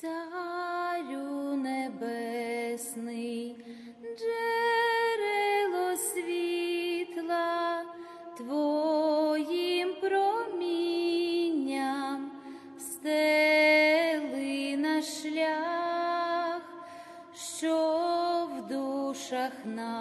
Царю небесний, джерело світла, Твоїм промінням стели на шлях, що в душах наших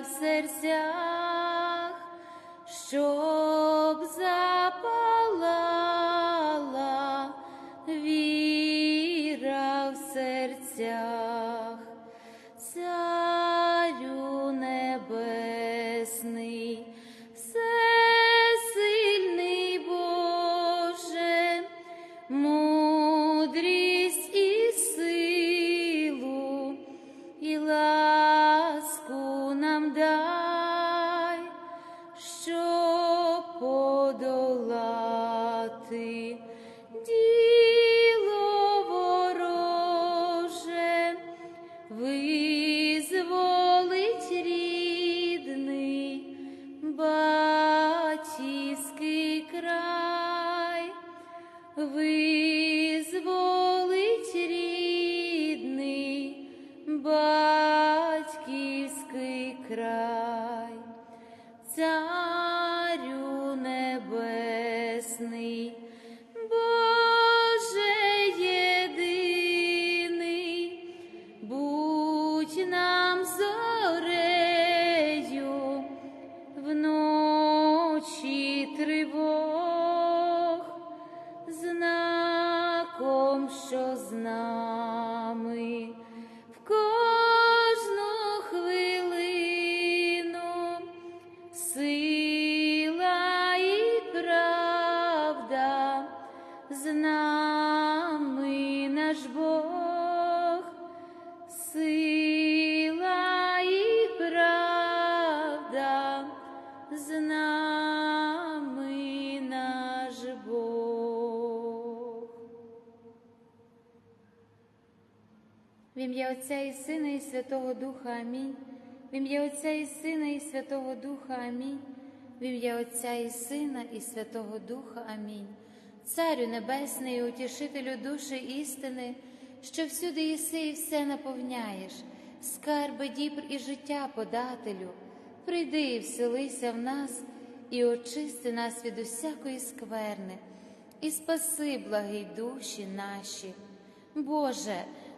в серцях, щоб запалала віра в серцях. Ім'я Отця і Сина і Святого Духа Амінь. В ім'я Отця і Сина і Святого Духа Амінь. В ім'я Отця і Сина і Святого Духа Амінь. Царю Небесний, і утішителю душі істини, що всюди єси і все наповняєш, скарби дібр і життя подателю, прийди і вселися в нас і очисти нас від усякої скверни, і спаси, благий душі наші. Боже,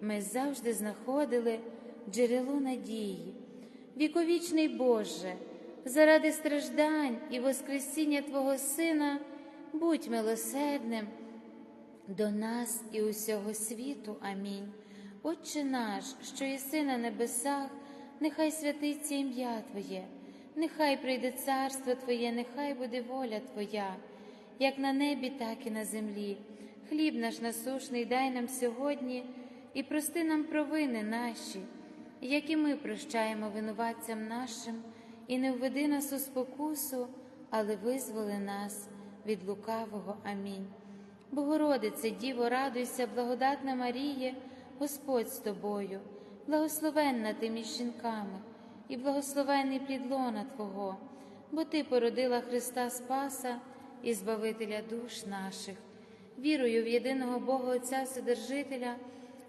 ми завжди знаходили джерело надії. Віковічний Боже, заради страждань і Воскресіння Твого Сина, будь милосердним до нас і усього світу. Амінь. Отче наш, що єси на небесах, нехай святиться ім'я Твоє, нехай прийде царство Твоє, нехай буде воля Твоя, як на небі, так і на землі. Хліб наш насушний дай нам сьогодні і прости нам провини наші, як і ми прощаємо винуватцям нашим, і не введи нас у спокусу, але визволи нас від лукавого. Амінь. Богородице, Діво, радуйся, благодатна Маріє, Господь з тобою, благословенна ти між жінками, і благословений плід лона Твого, бо Ти породила Христа Спаса і Збавителя душ наших. Вірую в єдиного Бога Отця Вседержителя,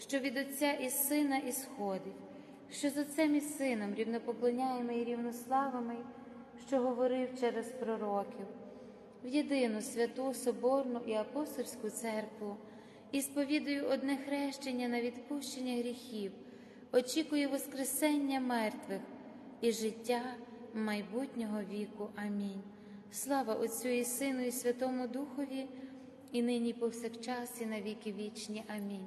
що від Отця і Сина ісходить, що з Отцем і Сином рівнопоклоняємо і рівнославими, що говорив через пророків, в єдину святу Соборну і апостольську церкву, і сповідую одне хрещення на відпущення гріхів, очікую Воскресення мертвих і життя майбутнього віку. Амінь. Слава Отцю і Сину, і Святому Духові, і нині, і повсякчас, і на віки вічні. Амінь.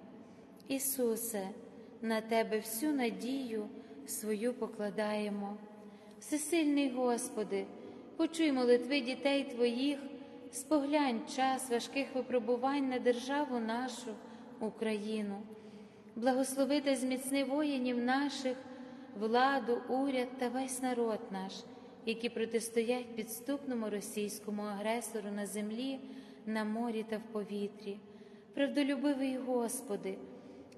Ісусе, на Тебе всю надію свою покладаємо. Всесильний Господи, почуй молитви дітей Твоїх, споглянь час важких випробувань на державу нашу, Україну. Благослови та зміцни воїнів наших, владу, уряд та весь народ наш, які протистоять підступному російському агресору на землі, на морі та в повітрі. Правдолюбивий Господи,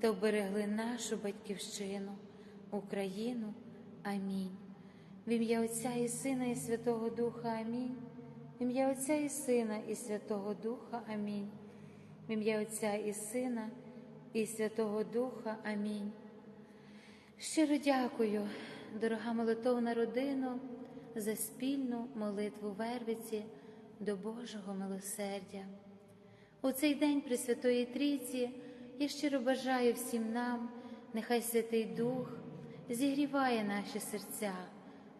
та вберегли нашу батьківщину, Україну. Амінь. В ім'я Отця і Сина, і Святого Духа Амінь. В ім'я Отця і Сина, і Святого Духа Амінь. В ім'я Отця і Сина, і Святого Духа Амінь. Щиро дякую, дорога молитовна родина, за спільну молитву Вервиці до Божого милосердя. У цей день Пресвятої Трійці я щиро бажаю всім нам, нехай Святий Дух зігріває наші серця,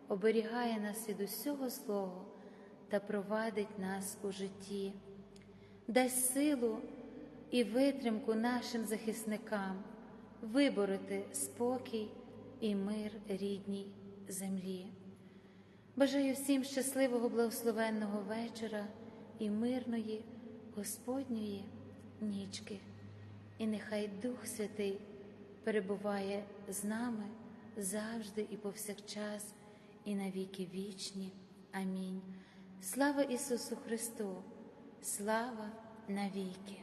оберігає нас від усього злого та провадить нас у житті, дасть силу і витримку нашим захисникам вибороти спокій і мир рідній землі. Бажаю всім щасливого благословенного вечора і мирної Господньої нічки і нехай Дух Святий перебуває з нами завжди і повсякчас, і навіки вічні. Амінь. Слава Ісусу Христу, слава навіки.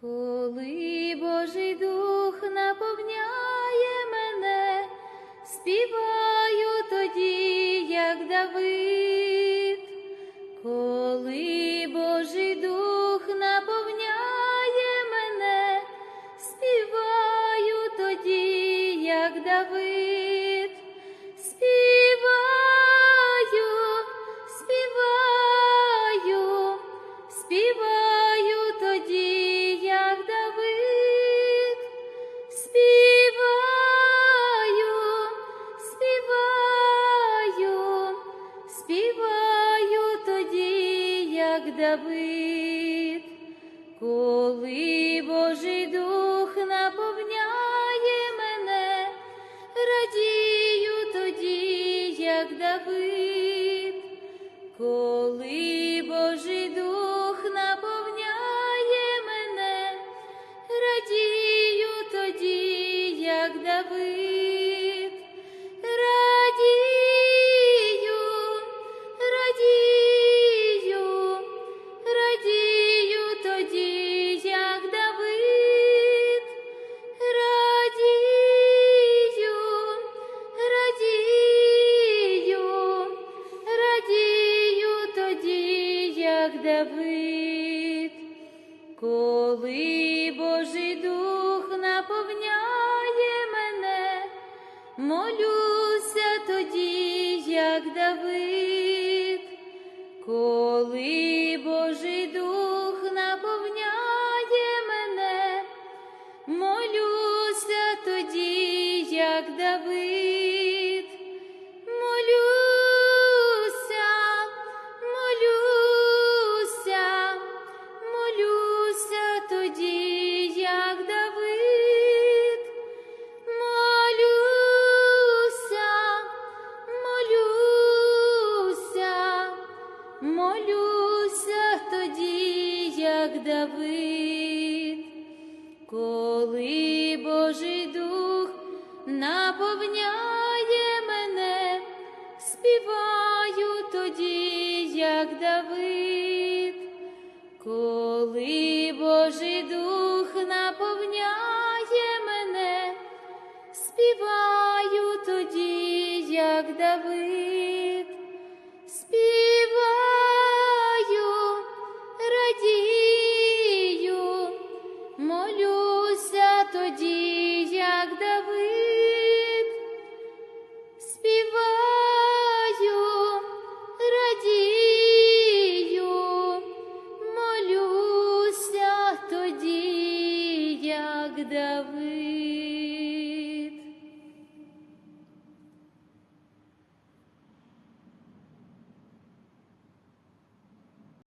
Коли Божий Дух наповняє мене, співаю тоді, як Давид. когда вы як Давид, коли. молит, коли Божий дух наповняє мене, молюся тоді, як Давид. Давид. Спів